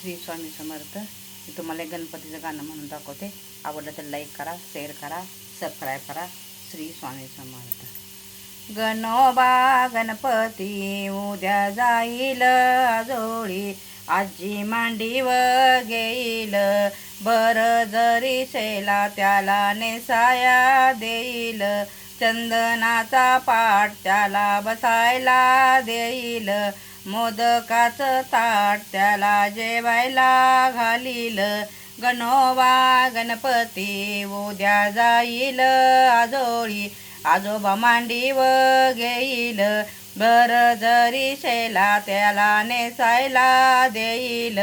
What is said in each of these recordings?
श्री स्वामी समर्थ. मी तुम्हाला एक गणपतीचं गाणं म्हणून दाखवते. आवडलं तर लाईक करा शेअर करा सबस्क्राईब करा. श्री स्वामी समर्थ. गणोबा गणपती उद्या जाईल आजोळी आजी मांडीव घेईल बर जरी शेला त्याला नेसाया देईल. चंदनाचा पाठ त्याला बसायला देईल मोदकाचं ताट त्याला जेवायला घालील. गणोबा गणपती उद्या जाईल आजोळी. आजोबा मांडीव घेईल. बर जरी शेला त्याला नेसायला देईल.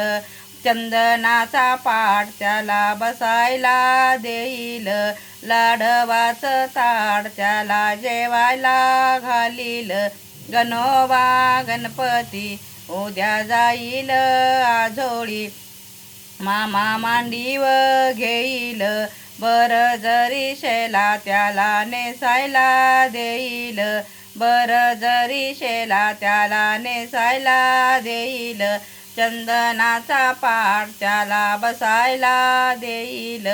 चंदनाचा पाठ त्याला बसायला देईल. लाडवाचं ताड त्याला जेवायला घालील. गणोबा गणपती उद्या जाईल आजोळी. मामा मांडीव घेईल. बर जरी शेला त्याला नेसायला देईल बर जरी शेला त्याला नेसायला देईल चंदनाचा पाठ त्याला बसायला देईल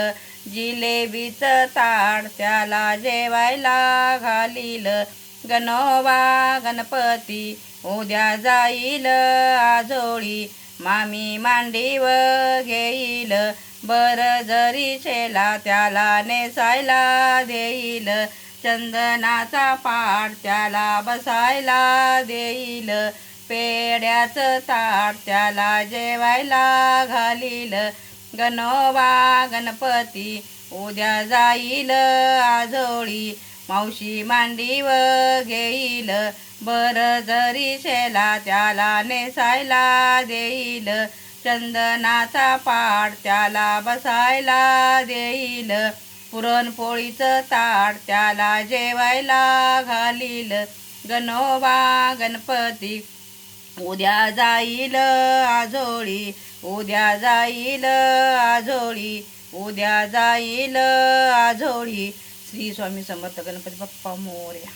जिलेबीचं ताट त्याला जेवायला घालील गणोबा गणपती उद्या जाईल आजोळी मामी मांडीव घेईल बर जरी शेला त्याला नेसायला देईल. चंदनाचा पाठ त्याला बसायला देईल. पेड्याचं ताट त्याला जेवायला घालील. गणोबा गणपती उद्या जाईल आजोळी. मावशी मांडीव घेईल. बर जरी शेला त्याला नेसायला देईल. चंदनाचा पाठ त्याला बसायला देईल. पुरणपोळीचं ताट त्याला जेवायला घालील. गणोबा गणपती उद्या जाईल आजोळी. उद्या जाईल आजोळी. उद्या जाईल आजोळी. श्री स्वामी समर्थ गणपती बाप्पा मोर्या